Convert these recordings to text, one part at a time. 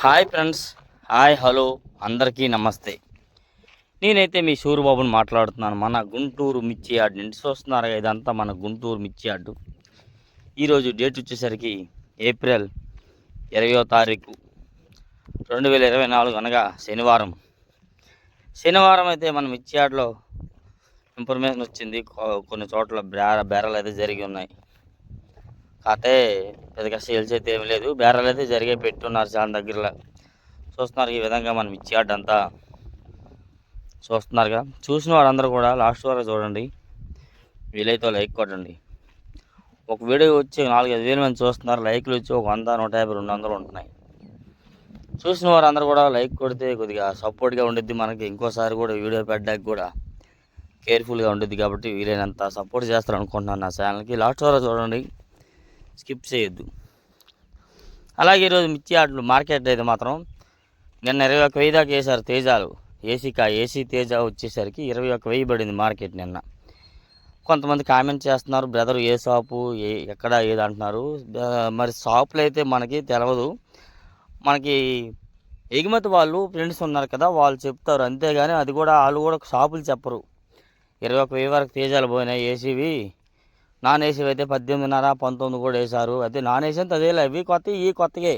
Hi friends. Hi hello. అందరికీ నమస్తే. నేనైతే మీ సూరిబాబుని మాట్లాడుతున్నాను. మన గుంటూరు మిర్చి యార్డ్ నుంచి చూస్తున్నారు ఇదంతా మన గుంటూరు మిర్చి యార్డు. ఈరోజు డేట్ వచ్చేసరికి ఏప్రిల్ ఇరవయో తారీఖు రెండు వేల ఇరవై నాలుగు అనగా శనివారం. శనివారం అయితే మన మిర్చి యార్డ్లో ఇన్ఫర్మేషన్ వచ్చింది. కొన్ని చోట్ల బేర బేరాలు అయితే జరిగి ఉన్నాయి. కాకపోతే పెద్దగా సేల్స్ అయితే ఏమి లేదు. బేరాలు అయితే జరిగే పెట్టున్నారు చాలా దగ్గరలో. చూస్తున్నారు ఈ విధంగా మనం ఇచ్చేట అంతా. చూస్తున్నారుగా. చూసిన వారందరూ కూడా లాస్ట్ వరకు చూడండి. వీలైతే లైక్ కొట్టండి. ఒక వీడియో వచ్చి నాలుగైదు వేలు మంది చూస్తున్నారు. లైక్లు వచ్చి ఒక వంద నూట యాభై రెండు వందలు ఉంటున్నాయి. చూసిన వారందరూ కూడా లైక్ కొడితే కొద్దిగా సపోర్ట్గా ఉండిద్ది మనకి. ఇంకోసారి కూడా వీడియో పెట్టడానికి కూడా కేర్ఫుల్గా ఉండిద్ది కాబట్టి వీలైనంత సపోర్ట్ చేస్తారు అనుకుంటున్నాను నా ఛానల్కి లాస్ట్ వరకు చూడండి. స్కిప్ చేయొద్దు. అలాగే ఈరోజు మిర్చి ఆటలు మార్కెట్ అయితే మాత్రం నిన్న ఇరవై ఒక వెయ్యి దాకా వేశారు తేజాలు. ఏసీ కా ఏసీ తేజ వచ్చేసరికి ఇరవై ఒక వెయ్యి పడింది మార్కెట్ నిన్న. కొంతమంది కామెంట్ చేస్తున్నారు బ్రదర్ ఏ షాపు? ఏ ఎక్కడ? ఏది? అంటున్నారు. మరి షాపులు అయితే మనకి తెలియదు మనకి ఎగుమతి వాళ్ళు ఫ్రెండ్స్ ఉన్నారు కదా వాళ్ళు చెప్తారు. అంతేగాని అది కూడా వాళ్ళు కూడా షాపులు చెప్పరు. ఇరవై ఒక వెయ్యి వరకు తేజాలు పోయినాయి ఏసీవి. నాన్ ఏసీ అయితే పద్దెనిమిదిన్నర పంతొమ్మిది కూడా వేశారు. అయితే నాన్ ఏసీ అంతా అదేలే కొత్త ఈ కొత్తగే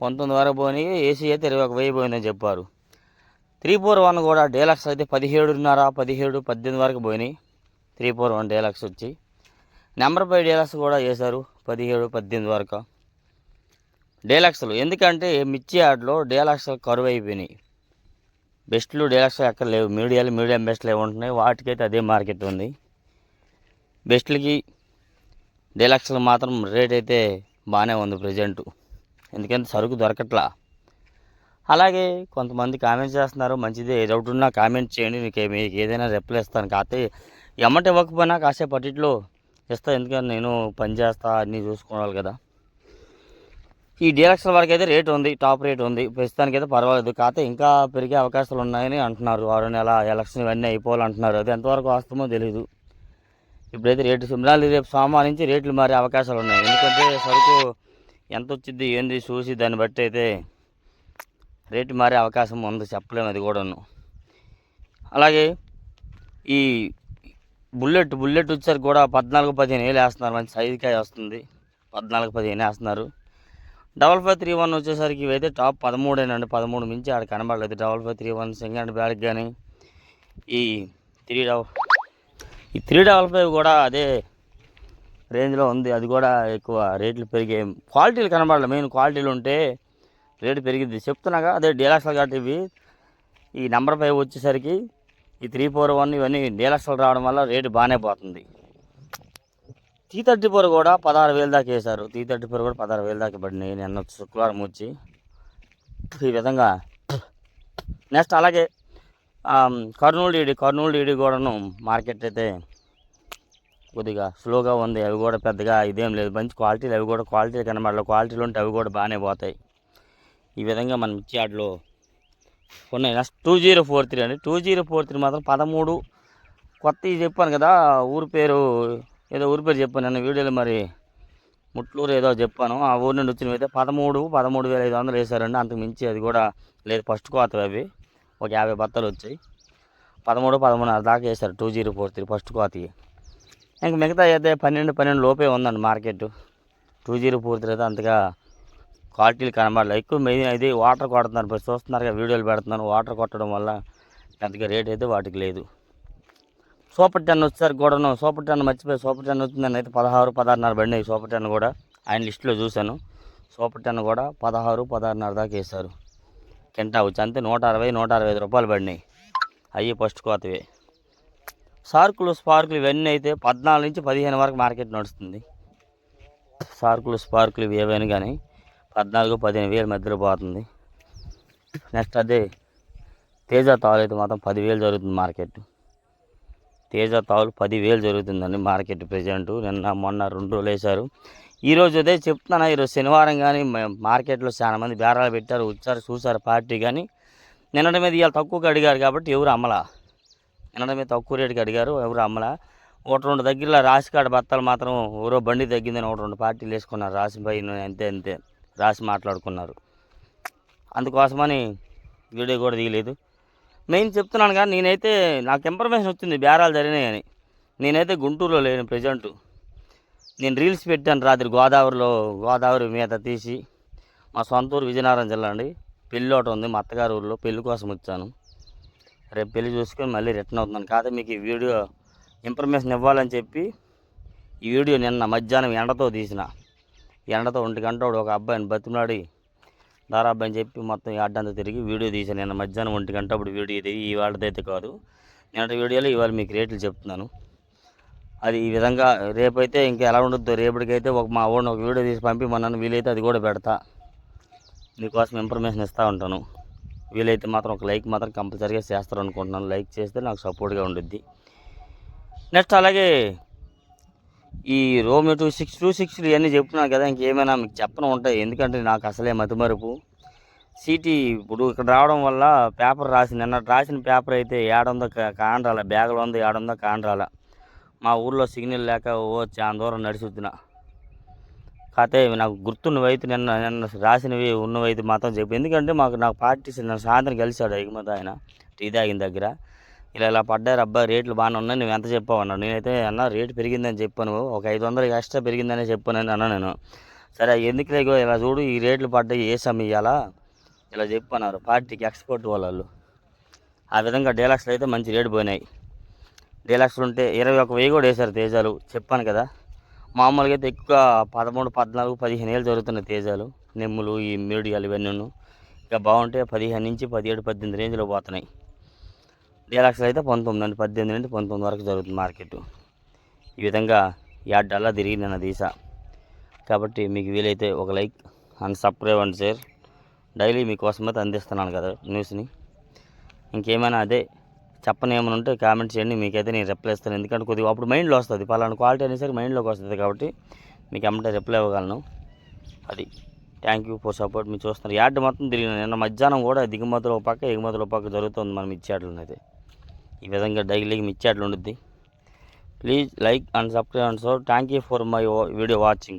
పంతొమ్మిది వరకు పోయినాయి ఏసీ అయితే ఇరవై ఒక వెయ్యి పోయిందని చెప్పారు. త్రీ ఫోర్ వన్ కూడా డేలక్స్ అయితే పదిహేడున్నర పదిహేడు పద్దెనిమిది వరకు పోయినాయి. త్రీ ఫోర్ వన్ డేలక్స్ వచ్చి. నెంబర్ ఫైవ్ డేలక్స్ కూడా వేశారు పదిహేడు పద్దెనిమిది వరకు. డేలక్స్లు ఎందుకంటే మిర్చి ఆటలో డేలక్స్ కరువు అయిపోయినాయి. బెస్ట్లు డేలక్స్ ఎక్కడ లేవు. మీడియాలు మీడియం బెస్ట్లు ఏమి ఉంటున్నాయి వాటికైతే అదే మార్కెట్ ఉంది. బెస్ట్లకి డీలక్స్లు మాత్రం రేట్ అయితే బాగానే ఉంది ప్రజెంటు. ఎందుకంటే సరుకు దొరకట్లా. అలాగే కొంతమంది కామెంట్ చేస్తున్నారు మంచిదే ఏ డౌట్ ఉన్నా కామెంట్ చేయండి మీకు మీకు ఏదైనా రిప్లై ఇస్తాను. కాకపోతే ఎమ్మట ఇవ్వకపోయినా కాసేపు అటిట్లో ఇస్తా ఎందుకంటే నేను పని చేస్తా అన్నీ చూసుకోవాలి కదా. ఈ డీలక్స్ల వరకు అయితే రేట్ ఉంది టాప్ రేట్ ఉంది. ప్రస్తుతానికి అయితే పర్వాలేదు. కాకపోతే ఇంకా పెరిగే అవకాశాలు ఉన్నాయని అంటున్నారు. ఆరు నెల ఎలక్షన్ ఇవన్నీ అయిపోవాలంటున్నారు. అది ఎంతవరకు వాస్తవమో తెలియదు ఇప్పుడైతే రేటు సిమ్రాలు రేపు సోమవారం నుంచి రేట్లు మారే అవకాశాలు ఉన్నాయి. ఎందుకంటే సరుకు ఎంత వచ్చింది ఏంది చూసి దాన్ని బట్టి అయితే రేటు మారే అవకాశం ఉంది చెప్పలేము అది కూడాను. అలాగే ఈ బుల్లెట్ బుల్లెట్ వచ్చేసరికి కూడా పద్నాలుగు పదిహేను వేలు వేస్తున్నారు. మంచి సైజుకాయ వస్తుంది. పద్నాలుగు పదిహేను వేస్తున్నారు. డబల్ ఫైవ్ త్రీ వన్ వచ్చేసరికి ఇవైతే టాప్ పదమూడేనండి పదమూడు మించి ఆడ కనబడలేదు. డబల్ ఫైవ్ త్రీ వన్ సింగండ్ బ్యాగ్ కానీ ఈ త్రీ డబల్ ఈ త్రీ డబల్ ఫైవ్ కూడా అదే రేంజ్లో ఉంది. అది కూడా ఎక్కువ రేట్లు పెరిగే క్వాలిటీలు కనబడాలి. మెయిన్ క్వాలిటీలు ఉంటే రేటు పెరిగింది చెప్తున్నాగా అదే డీలాక్స్లు కాబట్టి ఇవి. ఈ నెంబర్ ఫైవ్ వచ్చేసరికి ఈ త్రీ ఫోర్ వన్ ఇవన్నీ డీలాక్స్లు రావడం వల్ల రేటు బాగానే పోతుంది. టీ థర్టీ ఫోర్ కూడా పదహారు వేలు దాకా వేశారు. టీ థర్టీ ఫోర్ కూడా పదహారు వేలు దాకా పడినాయి. నిన్న శుక్రవారం వచ్చి ఈ విధంగా నెక్స్ట్ అలాగే కర్నూలు డీడీ కర్నూలు డీడీ కూడాను మార్కెట్ అయితే కొద్దిగా స్లోగా ఉంది. అవి కూడా పెద్దగా ఇదేం లేదు. మంచి క్వాలిటీలు అవి కూడా క్వాలిటీ కనబడాలి. క్వాలిటీలు ఉంటే అవి కూడా బాగానే పోతాయి. ఈ విధంగా మనం ఇచ్చే ఆటలో ఉన్నాయి. Next two zero four three అండి. టూ జీరో ఫోర్ త్రీ మాత్రం పదమూడు. కొత్త చెప్పాను కదా ఊరి పేరు ఏదో ఊరి పేరు చెప్పాను. నేను వీడియోలో మరి ముట్లూరు ఏదో చెప్పాను. ఆ ఊరి నుండి వచ్చినవి అయితే పదమూడు పదమూడు వేల ఐదు వందలు వేశారండి. అంతకు మించి అది కూడా లేదు. ఫస్ట్ కోత అవి. ఒక యాభై బత్తలు వచ్చాయి. పదమూడు పదమూడున్నర దాకా వేశారు. Two zero four three first కోతకి ఇంక మిగతా అయితే పన్నెండు పన్నెండు లోపే ఉందండి market. Two zero four three అయితే అంతగా క్వాలిటీలు కనబడలేదు. ఎక్కువ మెయిన్ ఇది వాటర్ కొడుతున్నారు. ఇప్పుడు చూస్తున్నారు వీడియోలు పెడుతున్నాను వాటర్ కొట్టడం వల్ల పెద్దగా రేట్ అయితే వాటికి లేదు. సూపర్ టెన్ వచ్చేసరికి కూడాను సూపర్ టెన్ మర్చిపోయి సూపర్ టెన్ వచ్చిందని అయితే పదహారు పదహారున్నర పడినాయి సూపర్ టెన్ కూడా. ఆయన లిస్టులో చూశాను. సూపర్ టెన్ కూడా పదహారు పదహారున్నర దాకా వేశారు. కింటా వచ్చి అంతే నూట అరవై నూట అరవై ఐదు రూపాయలు పడినాయి. అవి ఫస్ట్ కోతవే సార్కులు స్పార్కులు ఇవన్నీ అయితే పద్నాలుగు నుంచి పదిహేను వరకు మార్కెట్ నడుస్తుంది. సార్కులు స్పార్కులు ఇవి ఏవైనా కానీ పద్నాలుగు పదిహేను వేల మధ్యలో పోతుంది. నెక్స్ట్ అదే తేజ తాలు అయితే మాత్రం పదివేలు జరుగుతుంది మార్కెట్ తేజ తావులు పదివేలు జరుగుతుందండి మార్కెట్ ప్రజెంట్. నిన్న మొన్న రెండు రోజులు వేశారు. ఈరోజు అదే చెప్తున్నాను ఈరోజు శనివారం కానీ మార్కెట్లో చాలా మంది బేరాలు పెట్టారు వచ్చారు చూసారు పార్టీ కానీ. నిన్నటి మీద ఇవాళ తక్కువకి అడిగారు కాబట్టి ఎవరు అమ్మలా? నిన్నటి మీద తక్కువ రేటుకి అడిగారు ఎవరు అమ్మలా? ఒకటి రెండు దగ్గరలో రాసికాడ బత్తాలు మాత్రం ఎవరో బండి తగ్గిందని ఒకటి రెండు పార్టీలు వేసుకున్నారు రాసి పైన అంతే అంతే రాసి మాట్లాడుకున్నారు. అందుకోసమని వీడియో కూడా తీయలేదు. మెయిన్ చెప్తున్నాను కానీ నేనైతే నాకు ఇన్ఫర్మేషన్ వచ్చింది బేరాలు జరిగినాయని నేనైతే గుంటూరులో లేను ప్రజెంట్ నేను రీల్స్ పెట్టాను రాత్రి గోదావరిలో గోదావరి మీద తీసి మా సొంత ఊరు విజయనగరం జిల్లా అండి. పెళ్ళి ఒకటి ఉంది మా అత్తగారి ఊళ్ళో పెళ్ళి కోసం వచ్చాను. రేపు పెళ్ళి చూసుకొని మళ్ళీ రిటర్న్ అవుతున్నాను. కాదు మీకు ఈ వీడియో ఇన్ఫర్మేషన్ ఇవ్వాలని చెప్పి ఈ వీడియో నిన్న మధ్యాహ్నం ఎండతో తీసిన. ఎండతో ఒంటి గంట ఒక అబ్బాయిని బతిమలాడి దారా అని చెప్పి మొత్తం ఈ అడ్డంతా తిరిగి వీడియో తీసాను నిన్న మధ్యాహ్నం ఒంటి గంట అప్పుడు వీడియో ఇది. ఇవాళదైతే కాదు. నిన్నటి వీడియోలో ఇవాళ మీకు రేట్లు చెప్తున్నాను. అది ఈ విధంగా రేపైతే ఇంకా ఎలా ఉండొద్దు రేపటికైతే ఒక మా ఊరిని ఒక వీడియో తీసి పంపి పంపిమన్నాను వీలైతే అది కూడా పెడతా. మీకోసం ఇన్ఫర్మేషన్ ఇస్తూ ఉంటాను. వీలైతే మాత్రం ఒక లైక్ మాత్రం కంపల్సరీగా చేస్తారు అనుకుంటున్నాను లైక్ చేస్తే నాకు సపోర్ట్గా ఉండుద్ది. నెక్స్ట్ అలాగే ఈ Romeo two six two six ఇవన్నీ చెప్తున్నాను కదా ఇంకేమైనా మీకు చెప్పను ఉంటాయి. ఎందుకంటే నాకు అసలే మతిమరుపు. సీటీ ఇప్పుడు ఇక్కడ రావడం వల్ల పేపర్ రాసి నిన్న రాసిన పేపర్ అయితే ఏడందో కాండ్రాల బ్యాగ్లో ఉంది ఏడందో కాండ్రాల. మా ఊర్లో సిగ్నల్ లేక ఓ చాలా దూరం నడిచి కాకపోతే నాకు గుర్తున్నవైతే నిన్న నిన్న రాసినవి ఉన్నవైతే మాత్రం చెప్పి ఎందుకంటే మాకు నాకు పార్టీస్ నిన్న సాయంత్రం కలిశాడు ఎగుమతి ఆయన టీ తాగిన దగ్గర. ఇలా ఇలా పడ్డారు అబ్బాయి రేట్లు బాగానే ఉన్నాయి నువ్వు ఎంత చెప్పావు అన్నాడు. నేనైతే అన్న రేటు పెరిగిందని చెప్పాను ఒక ఐదు వందలు ఎక్స్ట్రా పెరిగిందని చెప్పానని అన్నా నేను. సరే ఎందుకు లేకో ఇలా చూడు ఈ రేట్లు పడ్డాయి ఏ సమయం ఇవ్వాలా ఇలా చెప్పన్నారు పార్టీకి ఎక్స్పోర్ట్ వాళ్ళు ఆ విధంగా డీలాక్స్లు అయితే మంచి రేటు పోయినాయి. డీలాక్స్లు ఉంటే ఇరవై ఒక వెయ్యి కూడా వేశారు తేజాలు చెప్పాను కదా. మామూలుగా అయితే ఎక్కువ పదమూడు పద్నాలుగు పదిహేను ఏళ్ళు జరుగుతున్నాయి తేజాలు నెమ్ములు ఈ మీడియాలు ఇవన్నీ ఇక బాగుంటే పదిహేను నుంచి పదిహేడు పద్దెనిమిది రేంజ్లో పోతున్నాయి. డీలక్స్లు అయితే పంతొమ్మిది అండి. పద్దెనిమిది నుండి పంతొమ్మిది వరకు జరుగుతుంది మార్కెట్. ఈ విధంగా యాడ్డల్లా తిరిగి నిన్న తీసా కాబట్టి మీకు వీలైతే ఒక like and subscribe and share. Daily మీకోసం అయితే అందిస్తున్నాను కదా న్యూస్ని. ఇంకేమైనా అదే చెప్పని ఏమైనా ఉంటే కామెంట్ చేయండి. మీకైతే నేను రిప్లై ఇస్తాను. ఎందుకంటే కొద్దిగా అప్పుడు మైండ్లో వస్తుంది. పలానా క్వాలిటీ అనేసరికి మైండ్లోకి వస్తుంది కాబట్టి మీకు ఎమ్మటే రిప్లై ఇవ్వగలను. అది. Thank you for support. మీరు చూస్తున్నారు యాడ్ మొత్తం తిరిగిన నిన్న మధ్యాహ్నం కూడా దిగుమతులు ఒక పక్క ఎగుమతులు ఒక పక్క జరుగుతుంది మనం ఇచ్చేట్లనైతే ఈ విధంగా డైలీకి ఇచ్చేట్లు ఉండుద్ది please like and subscribe and so thank you for my video watching